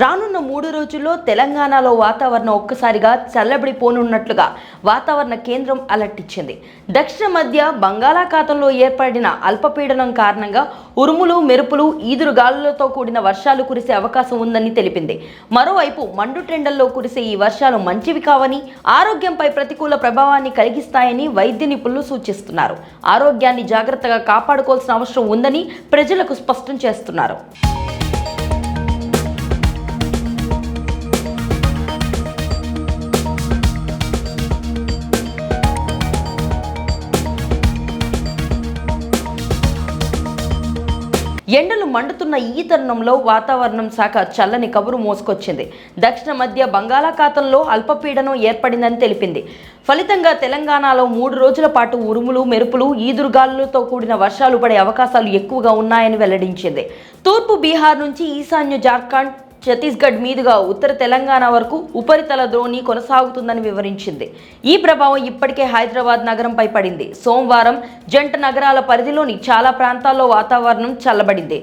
రానున్న మూడు రోజుల్లో తెలంగాణలో వాతావరణం ఒక్కసారిగా చల్లబడిపోనున్నట్లుగా వాతావరణ కేంద్రం అలర్ట్ ఇచ్చింది. దక్షిణ మధ్య బంగాళాఖాతంలో ఏర్పడిన అల్పపీడనం కారణంగా ఉరుములు మెరుపులు ఈదురు గాలులతో కూడిన వర్షాలు కురిసే అవకాశం ఉందని తెలిపింది. మరోవైపు మండుటెండల్లో కురిసే ఈ వర్షాలు మంచివి కావని ఆరోగ్యంపై ప్రతికూల ప్రభావాన్ని కలిగిస్తాయని వైద్య నిపుణులు సూచిస్తున్నారు. ఆరోగ్యాన్ని జాగ్రత్తగా కాపాడుకోవాల్సిన అవసరం ఉందని ప్రజలకు స్పష్టం చేస్తున్నారు. ఎండలు మండుతున్న ఈ తరుణంలో వాతావరణం శాఖ చల్లని కబురు మోసుకొచ్చింది. దక్షిణ మధ్య బంగాళాఖాతంలో అల్పపీడనం ఏర్పడిందని తెలిపింది. ఫలితంగా తెలంగాణలో మూడు రోజుల పాటు ఉరుములు మెరుపులు ఈదురుగాలులతో కూడిన వర్షాలు పడే అవకాశాలు ఎక్కువగా ఉన్నాయని వెల్లడించింది. తూర్పు బీహార్ నుంచి ఈశాన్య జార్ఖండ్ ఛత్తీస్గఢ్ మీదుగా ఉత్తర తెలంగాణ వరకు ఉపరితల ద్రోణి కొనసాగుతుందని వివరించింది. ఈ ప్రభావం ఇప్పటికే హైదరాబాద్ నగరంపై పడింది. సోమవారం జంట నగరాల పరిధిలోని చాలా ప్రాంతాల్లో వాతావరణం చల్లబడింది.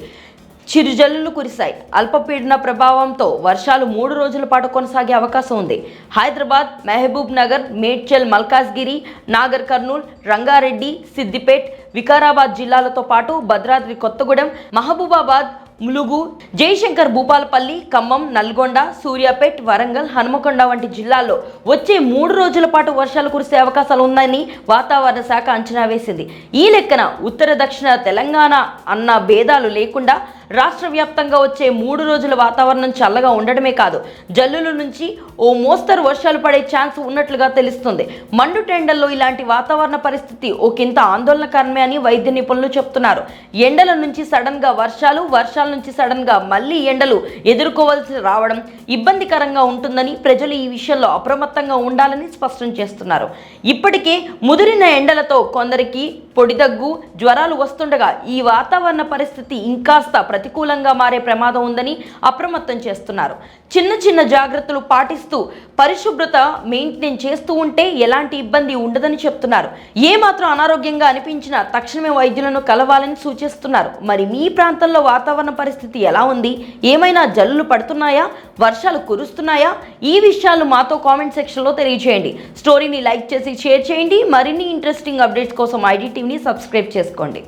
చిరుజల్లులు కురిశాయి. అల్పపీడన ప్రభావంతో వర్షాలు మూడు రోజుల పాటు కొనసాగే అవకాశం ఉంది. హైదరాబాద్ మహబూబ్ నగర్ మేడ్చల్ మల్కాజ్గిరి నాగర్ కర్నూల్ రంగారెడ్డి సిద్దిపేట్ వికారాబాద్ జిల్లాలతో పాటు భద్రాద్రి కొత్తగూడెం మహబూబాబాద్ ములుగు జయశంకర్ భూపాలపల్లి ఖమ్మం నల్గొండ సూర్యాపేట్ వరంగల్ హనుమకొండ వంటి జిల్లాల్లో వచ్చే మూడు రోజుల పాటు వర్షాలు కురిసే అవకాశాలు ఉందని వాతావరణ శాఖ అంచనా వేసింది. ఈ లెక్కన ఉత్తర దక్షిణ తెలంగాణ అన్న భేదాలు లేకుండా రాష్ట్ర వ్యాప్తంగా వచ్చే మూడు రోజుల వాతావరణం చల్లగా ఉండడమే కాదు జల్లుల నుంచి ఓ మోస్తరు వర్షాలు పడే ఛాన్స్ ఉన్నట్లుగా తెలుస్తుంది. మండు టెండల్లో ఇలాంటి వాతావరణ పరిస్థితి ఒకంత ఆందోళనకరమే అని వైద్య నిపుణులు చెప్తున్నారు. ఎండల నుంచి సడన్గా వర్షాలు వర్షాల నుంచి సడన్గా మళ్ళీ ఎండలు ఎదుర్కోవాల్సి రావడం ఇబ్బందికరంగా ఉంటుందని ప్రజలు ఈ విషయంలో అప్రమత్తంగా ఉండాలని స్పష్టం చేస్తున్నారు. ఇప్పటికే ముదిరిన ఎండలతో కొందరికి పొడిదగ్గు జ్వరాలు వస్తుండగా ఈ వాతావరణ పరిస్థితి ఇంకాస్త ప్రతికూలంగా మారే ప్రమాదం ఉందని అప్రమత్తం చేస్తున్నారు. చిన్న చిన్న జాగ్రత్తలు పాటిస్తూ పరిశుభ్రత మెయింటైన్ చేస్తూ ఉంటే ఎలాంటి ఇబ్బంది ఉండదని చెప్తున్నారు. ఏ మాత్రం అనారోగ్యంగా అనిపించినా తక్షణమే వైద్యులను కలవాలని సూచిస్తున్నారు. మరి మీ ప్రాంతంలో వాతావరణ పరిస్థితి ఎలా ఉంది? ఏమైనా జల్లులు పడుతున్నాయా? వర్షాలు కురుస్తున్నాయా? ఈ విషయాలు మాతో కామెంట్ సెక్షన్లో తెలియజేయండి స్టోరీని లైక్ చేసి షేర్ చేయండి. మరిన్ని ఇంట్రెస్టింగ్ అప్డేట్స్ కోసం ఐడి టీవీని సబ్స్క్రైబ్ చేసుకోండి.